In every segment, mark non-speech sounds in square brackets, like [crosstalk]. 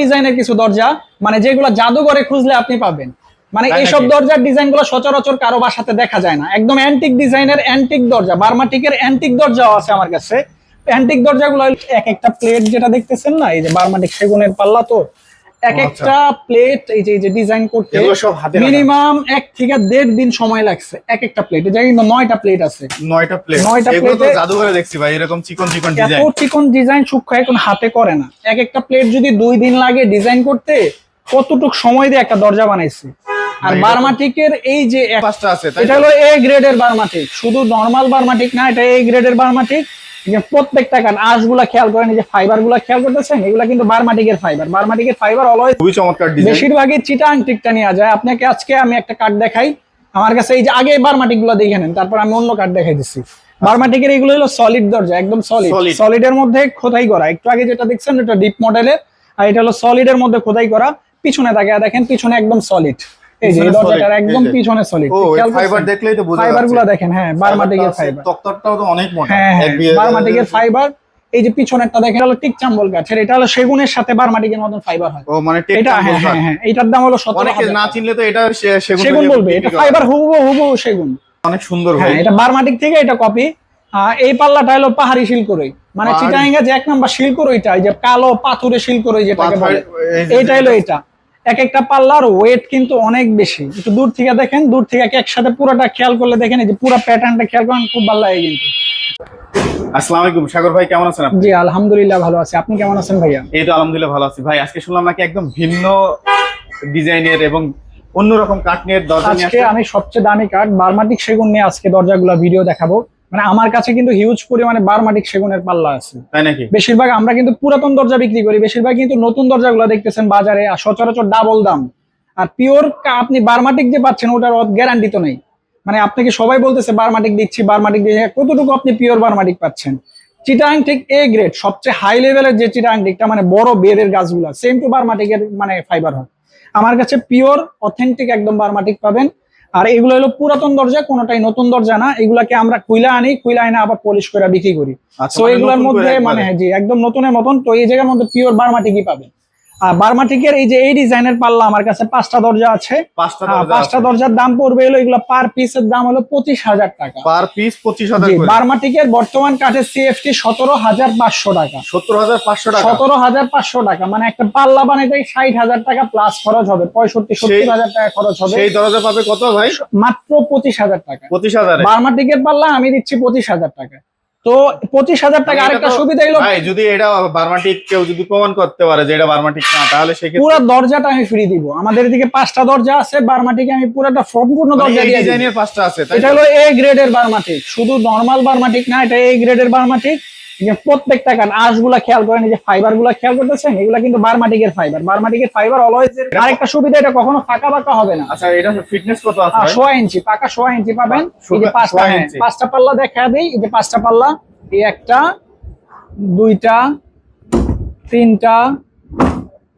ডিজাইনের কিছু দরজা মানে যেগুলো জাদুঘরে খুঁজলে আপনি পাবেন। মানে এইসব দরজার দরজার ডিজাইনগুলো সচরাচর কারও বাসাতে দেখা যায় না। একদম অ্যান্টিক ডিজাইনের অ্যান্টিক দরজা বার্মাটিকের অ্যান্টিক দরজাও আছে আমার কাছে। অ্যান্টিক দরজাগুলো এক একটা প্লেট যেটা দেখতেছেন না এই যে বার্মাটিক সেগুনের পাল্লা তো এক আচ্ছা। একটা প্লেট এই যে ডিজাইন করতে। মিনিমাম এক থেকে দেড় দিন সময় লাগছে এক একটা প্লেট এটা কিন্তু নয়টা প্লেট আছে। নয়টা প্লেট নয়টা এগুলো জাদুঘরে দেখছি ভাই এরকম চিকন চিকন এত ডিজাইন চিকন ডিজাইন সূক্ষ্ম এখন হাতে করে না। এক একটা প্লেট যদি দুই দিন লাগে ডিজাইন করতে কতটুক সময় দিয়ে একটা দরজা বানাইছে? আর বার্মাটিকের এই যে পাঁচটা আছে এটা হলো এ গ্রেডের বার্মাটিক। শুধু নর্মাল বার্মাটিক না এটা এ গ্রেডের বার্মাটিক। প্রত্যেকটা কান আঁশগুলা খেয়াল করেন এই যে ফাইবারগুলা খেয়াল করতেছেন? এগুলা কিন্তু বার্মাটিকের ফাইবার। বার্মাটিকের ফাইবার অলওয়েজ খুবই চমৎকার ডিজাইন বেশিরভাগই চিটাং টিকটা নেওয়া যায়। আপনাকে আজকে আমি একটা কার্ড দেখাই। আমার কাছে এই যে আগে বারমাটিকগুলো দেখে নেন তারপর আমি অন্য কার্ড দেখাই দিচ্ছি। বারমাটিকের এগুলো হলো সলিড দরজা একদম সলিড। সলিডের মধ্যে খোদাই করা। একটু আগে যেটা দেখছেন এটা ডিপ মডেলের আর এটা হলো সলিডের মধ্যে খোদাই করা। পিছনে তাকে দেখেন পিছনে একদম সলিড এই যে এই পিছনে দরজাটার solid, একদম পিছনে সলিড ফাইবার দেখলেই তো বোঝা ফাইবার দেখেন হ্যাঁ বারমাটিকের ফাইবার তক্তরটাও তো অনেক মোটা। হ্যাঁ এক বিয়ে- বারমাটিকের ফাইবার এই যে পিছনেরটা দেখেন হলো টিক চাম্বল কাঠের এটা হলো সেগুনের সাথে বারমাটিকের মতন ফাইবার হয়। ও মানে এটা হ্যাঁ হ্যাঁ হ্যাঁ এটার দাম হলো সতেরো অনেকে না চিনলে তো এটা সেগুন বলবে এটা ফাইবার হুবহু হুবহু সেগুন। অনেক সুন্দর হ্যাঁ এটা বারমাটিক থেকে এটা কপি এই পাল্লাটা হলো পাহাড়ি শিলকরই মানে। চিটাঙ্গা যে এক নাম্বার শিলকরইটা এই যে কালো পাথুরে শিলকরই যেটাকে বলে পাথর- এইটা হলো এটা। এক একটা পাল্লার ওয়েট কিন্তু অনেক বেশি। একটু দূর থেকে দেখেন দূর থেকে একসাথে পুরোটা খেয়াল করলে দেখেন এই যে পুরো প্যাটার্নটা খেয়াল করেন খুব ভালো লাগে কিন্তু। আসসালামু আলাইকুম। সাগর ভাই কেমন আছেন আপনি? জি আলহামদুলিল্লাহ ভালো আছি। আপনি কেমন আছেন ভাইয়া? এই তো আলহামদুলিল্লাহ ভালো আছি। ভাই আজকে শুনলাম নাকি একদম ভিন্ন ডিজাইনের এবং অন্যরকম কাঠ নিয়ে দরজা আজকে আমি সবচেয়ে দামি কাঠ বারমাটিক সেগুন নিয়ে আজকে দরজাগুলো ভিডিও দেখাবো। মানে আমার কাছে কিন্তু হিউজ পরিমাণে বারমাটিক সেগুনের পাল্লা আছে। তাই নাকি? বেশিরভাগ আমরা কিন্তু পুরাতন দরজা বিক্রি করি বেশিরভাগ কিন্তু নতুন দরজাগুলো দেখতেছেন বাজারে আর সচরাচর ডাবল দাম। আর পিওর আপনি বারমাটিক যে পাচ্ছেন ওটার গ্যারান্টি তো নেই। মানে আপনাকে সবাই বলতেছে বারমাটিক দিচ্ছি বারমাটিক দিচ্ছি। কতটুকু আপনি পিওর বারমাটিক পাচ্ছেন? চিটাং ঠিক এ গ্রেড সবচেয়ে হাই লেভেলের যে চিটাং টিকটা মানে বড় বেদের গাছগুলো সেম টু বারমাটিকের মানে ফাইবার হয়। আমার কাছে পিওর অথেন্টিক একদম বারমাটিক পাবেন। আর এগুলো হলো পুরাতন দরজা কোনোটাই নতুন দরজা না। এগুলাকে আমরা কুইলা আনি কুইলা এনে আবার পলিশ করে বিক্রি করি। আচ্ছা, তো মানে এগুলোর মধ্যে। মানে জি একদম নতুনের মতন। তো এই জায়গার মধ্যে পিওর বার্মাটিকই পাবেন? আর বার্মাটিকের এই যে এই ডিজাইনের পাল্লা আমার কাছে পাঁচটা দরজা আছে। পাঁচটা হ্যাঁ। দরজার দাম পড়বে হলো এগুলো পার পিসের দাম হলো পঁচিশ হাজার টাকা। পার পিস পঁচিশ হাজার বার্মাটিকের বর্তমান কাঠের সিএফটি সতেরো হাজার পাঁচশো টাকা। সত্তর হাজার পাঁচশো টাকা। সতেরো হাজার পাঁচশো টাকা মানে একটা পাল্লা বানাইতে ষাট হাজার টাকা প্লাস খরচ হবে পঁয়ষট্টি সত্তর হাজার টাকা খরচ হবে। সেই দরজা পাবে কত ভাই? মাত্র পঁচিশ হাজার টাকা। পঁচিশ হাজারে। বার্মাটিকের পাল্লা আমি দিচ্ছি পঁচিশ হাজার টাকা। তো পঁচিশ হাজার টাকা আরেকটা সুবিধা ভাই যদি এটা বার্মাটিক কেউ যদি প্রমাণ করতে পারে যে এটা বার্মাটিক না তাহলে সে পুরো দরজাটা আমি ফ্রি দিব। আমাদের এদিকে পাঁচটা দরজা আছে বার্মাটিকে আমি পুরোটা সম্পূর্ণ মানে দরজা দিয়ে। ডিজাইনের পাঁচটা আছে এটা হলো এ গ্রেডের বার্মাটিক। শুধু নর্মাল বার্মাটিক না এটা এ গ্রেডের বারমাটিক। প্রত্যেকটা কান আঁশগুলা খেয়াল করেন যে ফাইবারগুলা খেয়াল করতেছেন? এগুলা কিন্তু বারমাটিকের ফাইবার। বারমাটিকের ফাইবার অলওয়েজ আরেকটা সুবিধা এটা কখনো ফাঁকা ফাঁকা হবে না। আচ্ছা এটা ফিটনেস কত আছে আর ভাই? সোয়া ইঞ্চি পাকা সোয়া ইঞ্চি পাবেন। এই যে পাঁচটা হ্যাঁ, পাঁচটা পাল্লা দেখা দেই। এই যে পাঁচটা পাল্লা এই একটা দুইটা তিনটা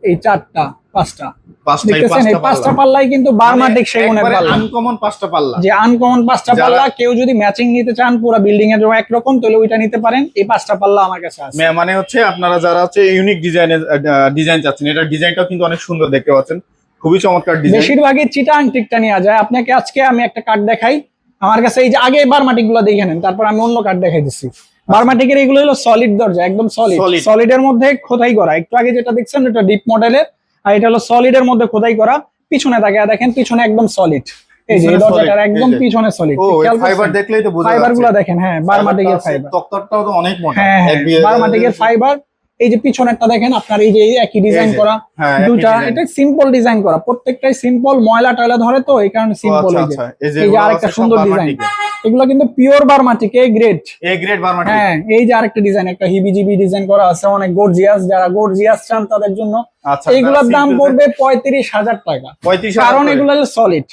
এই চারটা পাঁচটা। পাঁচটা পাল্লাই কিন্তু বারমাটিক সেগুনের পাল্লা আনকমন পাঁচটা পাল্লা। যে আনকমন পাঁচটা পাল্লা কেউ যদি ম্যাচিং নিতে চান পুরো বিল্ডিং এর জন্য একরকম তাহলে ওইটা নিতে পারেন। এই পাঁচটা পাল্লা আমার কাছে আছে। মানে হচ্ছে আপনারা যারা হচ্ছে ইউনিক ডিজাইনের ডিজাইন চাচ্ছেন এটা ডিজাইনটাও কিন্তু অনেক সুন্দর দেখতে পাচ্ছেন। খুবই চমৎকার ডিজাইন বেশিরভাগই চিটাং টিকটা নেওয়া যায়। আপনাকে আজকে আমি একটা কার্ড দেখাই। আমার কাছে এই যে আগে বারমাটিকগুলো দেখে নেন তারপর আমি অন্য কার্ড দেখাই দিচ্ছি। বারমাটিকের এগুলো হলো সলিড দরজা একদম সলিড Solid। সলিডের মধ্যে খোদাই করা। একটু আগে যেটা দেখছেন এটা ডিপ মডেলের আর এটা হলো সলিডের মধ্যে খোদাই করা। পিছনে তাকে দেখেন পিছনে একদম সলিড এই যে দরজাটার একদম পিছনে সলিড ফাইবার দেখলেই তো বোঝা ফাইবারগুলো দেখেন হ্যাঁ বারমাটিকের ফাইবার তো অনেক মোটা। হ্যাঁ এক বারমাটিকের ফাইবার এই যে পিছনেরটা দেখেন আপনার এই যে একই ডিজাইন করা। হ্যাঁ, দুটা এটা সিম্পল ডিজাইন করা। প্রত্যেকটাই সিম্পল ময়লা টয়লা ধরে তো এই কারণে সিম্পল আচ্ছা, এই যে আচ্ছা। এই যে আরেকটা সুন্দর ডিজাইন। এগুলো কিন্তু পিওর বারমাটিক এই গ্রেড এ গ্রেড বার্মাটিক হ্যাঁ এই যে আরেকটা ডিজাইন একটা হিবিজিবি ডিজাইন করা আছে অনেক গর্জিয়াস যারা গর্জিয়াস চান তাদের জন্য। আচ্ছা এইগুলোর দাম পড়বে পঁয়ত্রিশ হাজার টাকা। কারণ এগুলো সলিড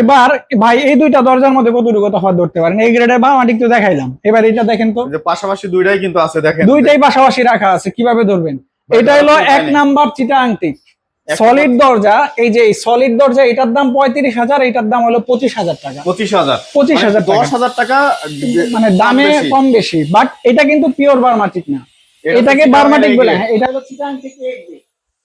এবার ভাই এই দুইটা দরজার মধ্যে কতটুকু তফাৎ ধরতে পারেন? এই গ্রেডের বারমাটিক তো দেখাইলাম। এবার এটা দেখেন তো। পাশাপাশি দুইটাই কিন্তু আছে দেখেন। দুইটাই পাশাপাশি রাখা আছে কীভাবে ধরবেন? এটা হলো এক নাম্বার চিটা আংটি সলিড দরজা এই যে সলিড দরজা এটার দাম পঁয়ত্রিশ হাজার এটার দাম হলো পঁচিশ হাজার টাকা। পঁচিশ হাজার। পঁচিশ হাজার দশ হাজার টাকা মানে দামে কম বেশি বাট এটা কিন্তু পিওর বার্মাটিক না। এটাকে বার্মাটিক বলে হ্যাঁ এটা হলো চিটাং থেকে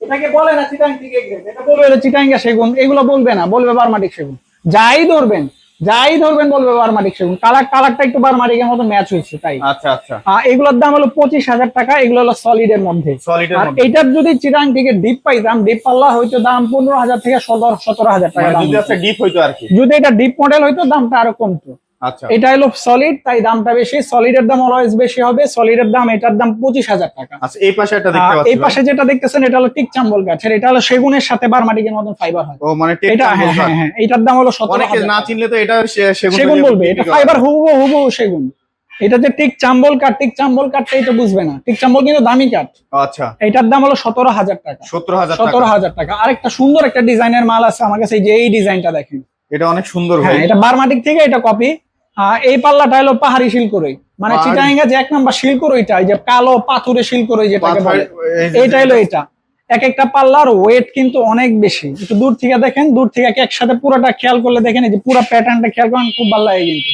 এটাকে বলে না চিটাং থেকে এটা বলবে চিটাং চিটাঙ্গা সেগুন এগুলো বলবে না বলবে বার্মাটিক সেগুন। যাই ধরবেন যাই ধরবেন বলবে বারমাটিক সেগুন। কালার কালারটা একটু বারমাটিকের মতো ম্যাচ হয়েছে তাই। আচ্ছা আচ্ছা। এগুলোর দাম হলো পঁচিশ হাজার টাকা এগুলো হলো সলিড এর মধ্যে। আর এইটার যদি চিরাং থেকে ডিপ পাই পাইতাম ডিপ পাল্লা হয়তো দাম পনেরো হাজার থেকে সতেরো সতেরো হাজার টাকা মানে। ডিপ হইতো। আর কি। যদি এটা ডিপ মডেল হইতো দামটা আরও কমতো। এটা হলো সলিড তাই দামটা বেশি। সলিডের দাম অলওয়েজ বেশি হবে। সলিডের দাম এটার দাম পঁচিশ হাজার টাকা। আচ্ছা এই পাশে একটা দেখতে পাচ্ছি এই পাশে যেটা দেখতেছেন এটা হলো টিক চাম্বল গাছের। এটা হলো সেগুনের সাথে বারমাটিকের মতন ফাইবার হয়। ও মানে এটা হ্যাঁ হ্যাঁ হ্যাঁ এটার দাম হলো সতেরো অনেকে না চিনলে তো এটা সেগুন সেগুন বলবে। এটা ফাইবার হুবহু হুবহু সেগুন। এটা যে টিক চাম্বল কাঠ টিক চাম্বল কাঠটাই তো বুঝবে না। টিক চাম্বল কিন্তু দামি কাঠ। আচ্ছা। এটার দাম হলো সতেরো হাজার টাকা। সত্তর হাজার সতেরো হাজার টাকা। আরেকটা সুন্দর একটা ডিজাইনের মাল আছে আমার কাছে যে এই ডিজাইনটা দেখেন। এটা অনেক সুন্দর হ্যাঁ এটা বারমাটিক থেকে এটা কপি এই পাল্লাটা হলো পাহাড়ি শিলকরই মানে চিটাঙ্গা যে এক নাম্বার শিলকরইটা এই যে কালো পাথুরে শিলকরই যেটাকে বলে। এইটা হলো এটা। এক একটা পাল্লার ওয়েট কিন্তু অনেক বেশি। একটু দূর থেকে দেখেন দূর থেকে একসাথে পুরোটা খেয়াল করলে দেখেন এই যে পুরো প্যাটার্নটা খেয়াল করেন খুব ভালো লাগে কিন্তু।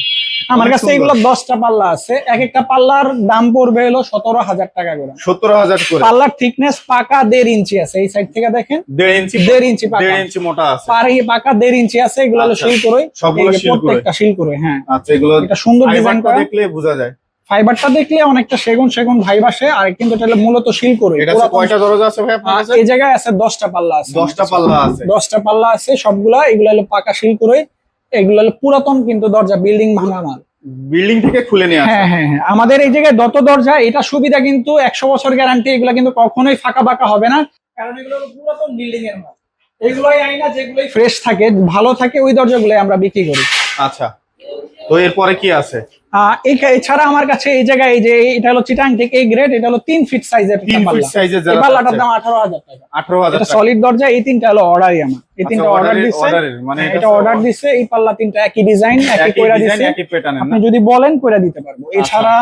আমার কাছে এগুলো দশটা পাল্লা আছে। এক একটা পাল্লার দাম পড়বে হলো সতেরো হাজার টাকা করে। সত্তর হাজার পাল্লার থিকনেস পাকা দেড় ইঞ্চি আছে এই সাইড থেকে দেখেন। দেড় ইঞ্চি দেড় ইঞ্চি দেড় ইঞ্চি মোটা আছে। পার পাকা দেড় ইঞ্চি আছে এগুলো হলো আচ্ছা। শিল করে। সবগুলো। প্রত্যেকটা শিল করে হ্যাঁ। আচ্ছা এগুলো এটা সুন্দর ডিজাইন করা। দেখলে বোঝা যায়। ফাইবারটা দেখলে অনেকটা সেগুন সেগুন ভাইব আসে আর কিন্তু এটা হলো মূলত শিল করে। এটা কয়টা দরজা আছে ভাই আপনার কাছে? এই জায়গায় আছে দশটা পাল্লা আছে। দশটা পাল্লা আছে। দশটা পাল্লা আছে সবগুলা এগুলো হলো পাকা শিল করে। এগুলো পুরাতন কিন্তু দরজা বিল্ডিং ভাঙা মাল। বিল্ডিং থেকে খুলে নিয়ে হ্যাঁ হ্যাঁ হ্যাঁ। আমাদের এই জায়গায় দত দরজা এটা সুবিধা কিন্তু একশো বছর গ্যারান্টি এগুলো কিন্তু কখনোই ফাঁকা বাঁকা হবে না। কারণ এগুলো পুরাতন বিল্ডিং এর মাল। এগুলোই আইনা যেগুলোই ফ্রেশ থাকে ভালো থাকে ওই দরজাগুলোই আমরা বিক্রি করি। আচ্ছা। তো এরপরে কি আছে? এছাড়া আমার কাছে এই জায়গায় এই যে এটা হলো চিটাং থেকে এই গ্রেড এটা হলো তিন ফিট সাইজের পাল্লাটার দাম আঠারো হাজার টাকা। আঠারো হাজার এটা সলিড দরজা এই তিনটা হলো অর্ডারই আমার। এই তিনটা আচ্ছা, অর্ডার দিচ্ছে মানে এটা অর্ডার দিচ্ছে এই পাল্লা তিনটা একই ডিজাইন একই একই কইরা দিচ্ছে আপনি যদি বলেন কইরা দিতে পারব। এছাড়া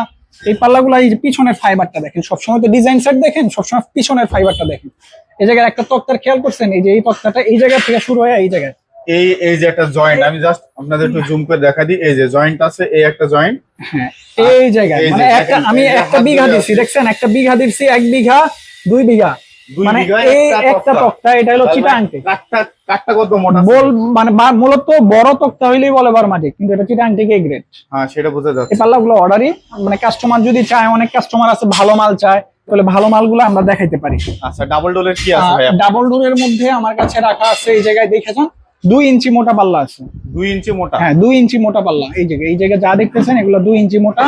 এই পাল্লাগুলো এই পিছনের ফাইবারটা দেখেন সবসময় তো ডিজাইন সেট দেখেন সবসময় পিছনের ফাইবারটা দেখেন। এই জায়গায় একটা তক্তার খেয়াল করছেন? এই যে এই তক্তাটা এই জায়গা থেকে শুরু হয় এই জায়গায়। এই এই যে একটা জয়েন্ট আমি জাস্ট আপনাদের একটু জুম করে দেখা দিই। এই যে জয়েন্ট আছে এই একটা জয়েন্ট হ্যাঁ এই জায়গায় মানে একটা আমি একটা বিঘা আছে। দেখছেন একটা বিঘা দিচ্ছি এক বিঘা দুই বিঘা। মানে এই একটা একটা তক্তা। তক্তা এটা হলো চিটাং মানে কাঠটা কাঠটা কত মোটা বল মানে মূলত বড় তক্তা হইলেই বলে বারমাটি কিন্তু এটা চিটাং থেকে গ্রেড হ্যাঁ সেটা বোঝা যাচ্ছে। এই পাল্লাগুলো অর্ডারই মানে কাস্টমার যদি চায় অনেক কাস্টমার আছে ভালো মাল চায় তাহলে ভালো মালগুলো আমরা দেখাইতে পারি। আচ্ছা ডাবল ডোলের কি আছে ভাই ডাবল ডোরের মধ্যে আমার কাছে রাখা আছে এই জায়গায় দেখেছেন দুই ইঞ্চি মোটা পাল্লা আছে। দুই ইঞ্চি মোটা? হ্যাঁ দুই ইঞ্চি মোটা পাল্লা। এই জায়গায় এই জায়গায় যা দেখতেছেন এগুলো দুই ইঞ্চি মোটা।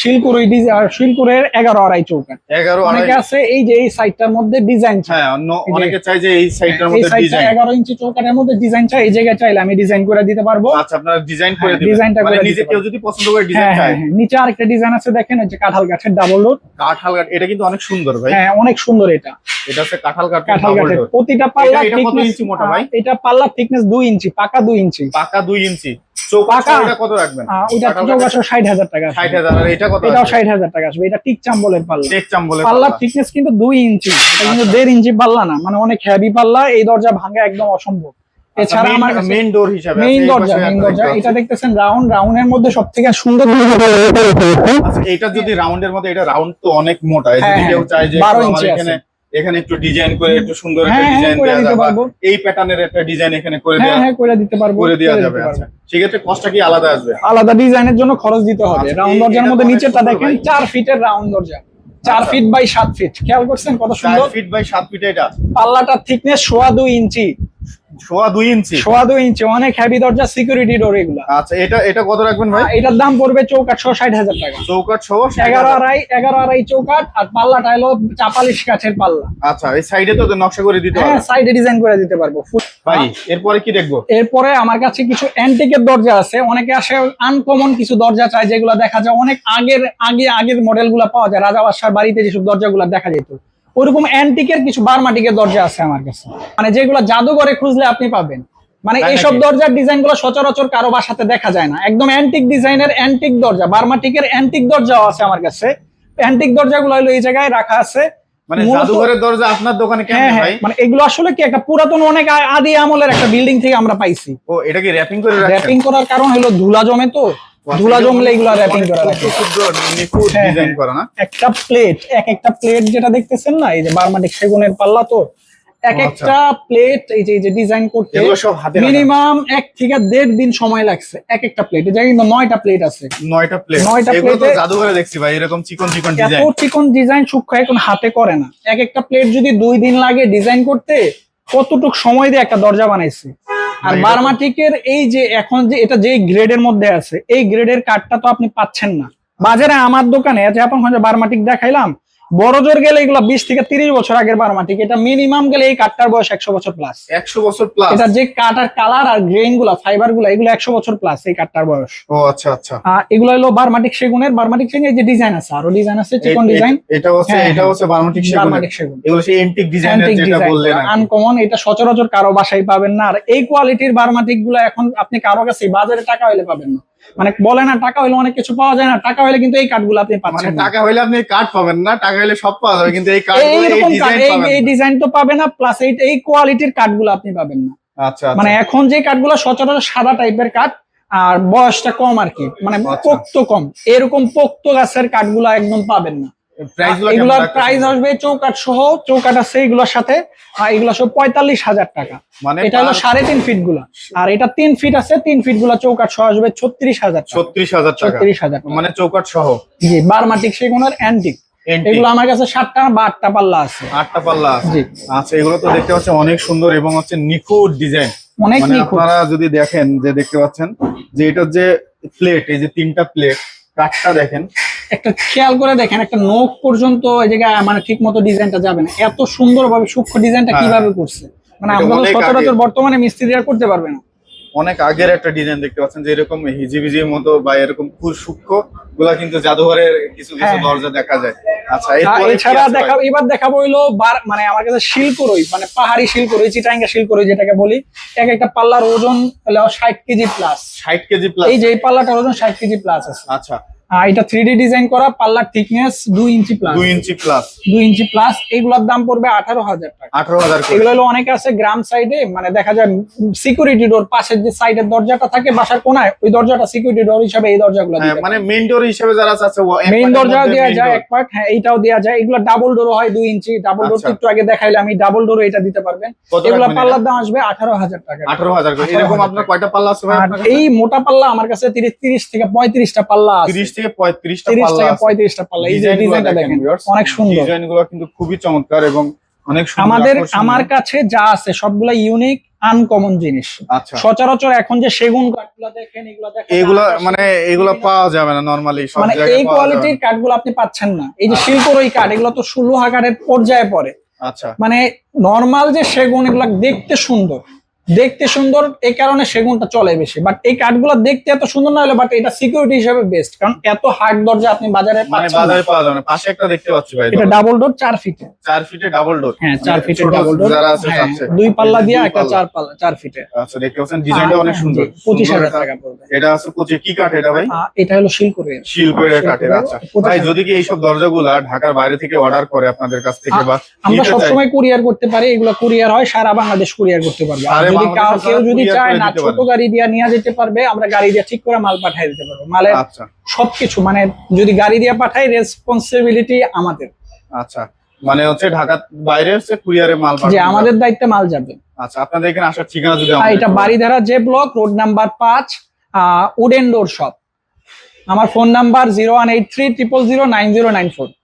শিলকুড়ি ডিজাইন আর শিলকুড়ের এগারো আড়াই চৌকাট এগারো অনেকে আছে এই যে এই সাইডটার মধ্যে ডিজাইন চায় অন্য এই যে- অনেকে চাই যে এই সাইডটার মধ্যে ডিজাইন। এগারো ইঞ্চি চৌকাটের মধ্যে ডিজাইন চাই এই জায়গায় চাইলে আমি ডিজাইন করে দিতে পারব। আচ্ছা আপনারা ডিজাইন করে দিবেন। ডিজাইনটা করে নিজে কেউ যদি পছন্দ করে ডিজাইন চায়। নিচে আরেকটা ডিজাইন আছে দেখেন ওই যে কাঁঠাল গাছের ডাবল রোড। কাঁঠাল কাঠ এটা কিন্তু অনেক সুন্দর ভাই। হ্যাঁ অনেক সুন্দর এটা। এটা হচ্ছে কাঁঠাল কাঠ কাঁঠাল গাছের প্রতিটা পাল্লা ইঞ্চি মোটা ভাই? এটা পাল্লা থিকনেস দুই ইঞ্চি পাকা দুই ইঞ্চি। পাকা দুই ইঞ্চি। চৌকাঠ কত রাখবেন? ওইটা চৌকাশো ষাট হাজার টাকা ষাট হাজার আর এটা কত এটাও ষাট হাজার টাকা আসবে। এটা টিক চাম্বলের পাল্লা। টেক চাম্বলে পাল্লার থিকনেস কিন্তু দুই ইঞ্চি। এটা কিন্তু আচ্ছা। দেড় ইঞ্চি পাল্লা না মানে অনেক হেভি পাল্লা। এই দরজা ভাঙা একদম অসম্ভব। এছাড়া আমার মেইন ডোর হিসাবে মেইন দরজা মেইন দরজা। এটা দেখতেছেন রাউন্ড রাউন্ডের মধ্যে সব থেকে সুন্দর [laughs] আচ্ছা এটা যদি রাউন্ডের মধ্যে এটা রাউন্ড তো অনেক মোটা। এই হ্যাঁ, যদি হ্যাঁ, কেউ চায় যে আমার ইঞ্চি এখানে এখানে একটু ডিজাইন করে একটু সুন্দর একটা হ্যাঁ, হ্যাঁ, ডিজাইন করে দেওয়া যাবে। এই প্যাটার্নের একটা ডিজাইন এখানে করে হ্যাঁ দেওয়া হ্যাঁ করে দিতে পারব করে দেওয়া যাবে আচ্ছা। সেক্ষেত্রে কষ্টটা কি আলাদা আসবে? আলাদা ডিজাইনের জন্য খরচ দিতে হবে। আচ্ছা, রাউন্ড দরজার মধ্যে নিচেরটা দেখেন ভাই। চার ফিটের রাউন্ড দরজা। চার আচ্ছা। ফিট বাই সাত ফিট খেয়াল করছেন কত সুন্দর? ফিট বাই সাত ফিট এটা? পাল্লাটার থিকনেস সোয়া দুই ইঞ্চি। সোয়া দুই ইঞ্চি? সোয়া দুই ইঞ্চি অনেক হেভি দরজা সিকিউরিটি ডোর এগুলা। আচ্ছা এটা এটা কত রাখবেন ভাই? এটার দাম পড়বে চৌকাট ছ ষাট হাজার টাকা। চৌকাঠ সহ এগারো আড়াই এগারো আড়াই চৌকাট আর পাল্লাটা হলো চাপালিশ কাঠের পাল্লা। আচ্ছা এই সাইডে তো নকশা করে দিতে হ্যাঁ সাইডে ডিজাইন করে দিতে পারব। ভাই এরপরে কি দেখব? এরপরে আমার কাছে কিছু অ্যান্টিকের দরজা আছে। অনেকে আসে আনকমন কিছু দরজা চায় যেগুলো দেখা যায় অনেক আগের আগে আগের মডেলগুলা পাওয়া যায়। রাজা বাদশার বাড়িতে যেসব দরজাগুলো দেখা যেত। ওইরকম অ্যান্টিকের কিছু বারমাটিকের দরজা আছে আমার কাছে। মানে যেগুলো জাদুঘরে খুঁজলে আপনি পাবেন। মানে এইসব দরজার ডিজাইনগুলো সচরাচর কারও বাসাতে দেখা যায় না। একদম অ্যান্টিক ডিজাইনের অ্যান্টিক দরজা বার্মাটিকের অ্যান্টিক দরজাও আছে আমার কাছে। অ্যান্টিক দরজাগুলো হলো এই জায়গায় রাখা আছে। মানে জাদুঘরের দরজা আপনার দোকানে কেন হ্যাঁ হ্যাঁ। ভাই? মানে এগুলো আসলে কি একটা পুরাতন অনেক আদি আমলের একটা বিল্ডিং থেকে আমরা পাইছি। ও এটা কি র্যাপিং করে র্যাপিং করার কারণ হলো ধুলা জমে তো। ধুলা এগুলো র্যাপিং করা নিখুঁত হ্যাঁ, ডিজাইন হ্যাঁ। করা না একটা প্লেট এক একটা প্লেট যেটা দেখতেছেন না এই যে বারমাটিক সেগুনের পাল্লা তো এক। একটা প্লেট এই যে এই যে ডিজাইন করতে। মিনিমাম এক থেকে দেড় দিন সময় লাগছে এক একটা প্লেট এটা কিন্তু নয়টা প্লেট আছে নয়টা প্লেট নয়টা এগুলো জাদুঘরে দেখছি ভাই এরকম চিকন চিকন এত চিকন ডিজাইন সূক্ষ্ম এখন হাতে করে না এক একটা প্লেট যদি দুই দিন লাগে ডিজাইন করতে কতটুক সময় দিয়ে একটা দরজা বানাইছে আর বার্মাটিকের এই যে এখন যে এটা যে গ্রেডের মধ্যে আছে এই গ্রেডের কাঠটা তো আপনি পাচ্ছেন না। বাজারে আমার দোকানে যে এখন বার্মাটিক দেখাইলাম বড় জোর গেলে এগুলো বিশ থেকে তিরিশ বছর আগের বার্মাটিক এটা মিনিমাম গেলে এই কাঠটার বয়স একশো বছর প্লাস একশো বছর প্লাস এটা যে কাঠ আর কালার আর গ্রেইনগুলা ফাইবারগুলা এগুলো একশো বছর প্লাস এই কাঠটার বয়স। ও আচ্ছা আচ্ছা। এগুলো হলো বারমাটিক সেগুনের বার্মাটিক সেগুনের যে ডিজাইন আছে আরও ডিজাইন আছে চিকন ডিজাইন এটা হচ্ছে এটা। হচ্ছে বার্মাটিক সেগুন বার্মাটিক সেগুন। এগুলো সেই এন্টিক ডিজাইনের যেটা বললেন আনকমন এটা সচরাচর কারও বাসায় পাবেন না। আর এই কোয়ালিটির বারমাটিকগুলো এখন আপনি কারও কাছে বাজারে টাকা হইলে পাবেন না। মানে বলে না টাকা হইলে অনেক কিছু পাওয়া যায় না টাকা হইলে কিন্তু এই কাঠগুলো আপনি মানে পাচ্ছেন না। টাকা হইলে আপনি কার্ড পাবেন না টাকা হইলে সব পাওয়া যাবে কিন্তু এই কার্ড এই- ডিজাইন পাবেন পাবেন এই না। ডিজাইন তো পাবে না প্লাস এই এই কোয়ালিটির কাঠগুলো আপনি পাবেন না। আচ্ছা আচ্ছা। মানে এখন যে কাঠগুলো সচরাচর সাদা টাইপের কার্ড আর বয়সটা কম আর কি। মানে আচ্ছা। পোক্ত কম। এরকম পোক্ত গাছের কাঠগুলো একদম পাবেন না। এগুলোর প্রাইস আসবে চৌকাঠ সহ চৌকাঠ আছে এগুলোর সাথে আর এগুলো সব পঁয়তাল্লিশ হাজার টাকা। মানে এটা হলো সাড়ে তিন ফিটগুলা। আর এটা তিন ফিট আছে তিন ফিটগুলা চৌকাঠ সহ আসবে ছত্রিশ হাজার ছত্রিশ হাজার ছত্রিশ হাজার মানে চৌকাট সহ? জি বারমাটিক সেগুনের অ্যান্টিক। এগুলো আমার কাছে সাতটা বা আটটা পাল্লা আছে। আটটা পাল্লা আছে। আচ্ছা এগুলো তো দেখতে পাচ্ছেন অনেক সুন্দর এবং হচ্ছে নিখুঁত ডিজাইন অনেক মানে আপনারা যদি দেখেন যে দেখতে পাচ্ছেন যে এটার যে প্লেট এই যে তিনটা প্লেট কাঠটা দেখেন একটা খেয়াল করে দেখেন একটা নোক পর্যন্ত এই জায়গায় মানে ঠিক মতো ডিজাইনটা যাবে না। এত সুন্দর ভাবে সূক্ষ্ম ডিজাইনটা হ্যাঁ। কীভাবে করছে? মানে আমরা তো সচরাচর। বর্তমানে মিস্ত্রিরা করতে পারবে না। অনেক আগের একটা ডিজাইন দেখতে পাচ্ছেন যে এরকম হিজিবিজির মতো বা এরকম খুব সূক্ষ্মগুলা কিন্তু জাদুঘরের কিছু কিছু হ্যাঁ। দরজা দেখা যায়। আচ্ছা আর এছাড়া দেখাবো এবার দেখাবো হইল মানে আমার কাছে শিলকরই মানে পাহাড়ি শিলকরই চিটাঙ্গা শিলকরই যেটাকে বলি। এক একটা পাল্লার ওজন হলো ষাট কেজি প্লাস 60 কেজি প্লাস এই যে পাল্লাটার ওজন ষাট কেজি প্লাস আছে। আচ্ছা আর এটা থ্রি ডি ডিজাইন করা পাল্লার থিকনেস দুই ইঞ্চি প্লাস দুই ইঞ্চি প্লাস দুই ইঞ্চি প্লাস এইগুলোর দাম পড়বে আঠারো হাজার টাকা। আঠারো হাজার এগুলো হলো অনেকে আছে গ্রাম সাইডে মানে দেখা যায় সিকিউরিটি ডোর পাশের যে সাইডের দরজাটা থাকে বাসার কোনায় ওই দরজাটা সিকিউরিটি ডোর হিসাবে এই দরজাগুলো হ্যাঁ, মানে মেইন ডোর হিসেবে যারা আছে মেইন দরজাও দেওয়া যায় এক পার্ট হ্যাঁ এইটাও দেওয়া যায়। এগুলো ডাবল ডোর হয় দুই ইঞ্চি ডাবল ডোর আচ্ছা। একটু আগে দেখাইলে আমি ডাবল ডোর এটা দিতে পারবেন। এগুলো পাল্লার দাম আসবে আঠারো হাজার টাকা। আঠারো হাজার এরকম আপনার কয়টা পাল্লা আছে? এই মোটা পাল্লা আমার কাছে তিরিশ তিরিশ থেকে পঁয়ত্রিশটা পাল্লা আছে। থেকে পঁয়ত্রিশটা তিরিশ পাল্লা থেকে আছে। পাল্লা। এই যে ডিজাইনটা দেখেন অনেক সুন্দর। ডিজাইনগুলো কিন্তু খুবই চমৎকার এবং অনেক আমাদের আমার কাছে যা আছে সবগুলা ইউনিক আনকমন জিনিস। আচ্ছা। সচরাচর এখন যে সেগুন কাঠগুলা দেখেন এগুলা দেখেন এগুলো মানে এগুলো পাওয়া যাবে না নরমালি সব মানে এই কোয়ালিটির কাঠগুলো আপনি পাচ্ছেন না। এই যে শিল্পর ওই কাঠ এগুলো তো ষোলো হাজারের পর্যায়ে পড়ে। আচ্ছা। মানে নর্মাল যে সেগুন এগুলো দেখতে সুন্দর। দেখতে সুন্দর এই কারণে সেগুনটা চলে বেশি। বাট এই কাঠগুলো দেখতে এত সুন্দর না হলে বাট এটা সিকিউরিটি হিসেবে বেস্ট কারণ এত হার্ড দরজা আপনি বাজারে মানে পাচ্ছেন। বাজারে পাওয়া যাবে না। পাশে একটা দেখতে পাচ্ছি ভাই এটা ডাবল ডোর চার ফিটে চার ফিটে ডাবল ডোর হ্যাঁ চার ফিটের ছোট ডাবল ডোর যারা আছে হ্যাঁ, চাচ্ছে। দুই পাল্লা এই দিয়ে একটা চার পাল্লা চার ফিটে আচ্ছা দেখতে পাচ্ছেন ডিজাইনটা অনেক সুন্দর। পঁচিশ সুন্দর হাজার একটা- টাকা পড়বে। এটা আছে পঁচিশ কি কাঠ এটা ভাই? এটা হলো শিলকুড়ি শিল্পের কাঠের আচ্ছা। ভাই যদি কি এইসব দরজাগুলা ঢাকার বাইরে থেকে অর্ডার করে আপনাদের কাছ থেকে বা আমরা নিতে চায়, সবসময় কুরিয়ার করতে পারি এগুলো কুরিয়ার হয় সারা বাংলাদেশ কুরিয়ার করতে পারবে। যদি কেউ যদি চায় না ছোট গাড়ি দিয়ে নিয়ে যেতে পারবে আমরা গাড়ি দিয়ে ঠিক করে মাল পাঠিয়ে দিতে পারব। মালের আচ্ছা। সবকিছু মানে যদি গাড়ি দিয়ে পাঠাই রেসপন্সিবিলিটি আমাদের। আচ্ছা। মানে হচ্ছে ঢাকার বাইরে হচ্ছে কুরিয়ারে মাল যে আমাদের দায়িত্বে মাল যাবে। আচ্ছা আপনাদের এখানে আসার ঠিকানা যদি এটা। বাড়িধারা যে ব্লক রোড নাম্বার পাঁচ উডেন ডোর শপ আমার phone number zero one eight three triple zero nine zero nine four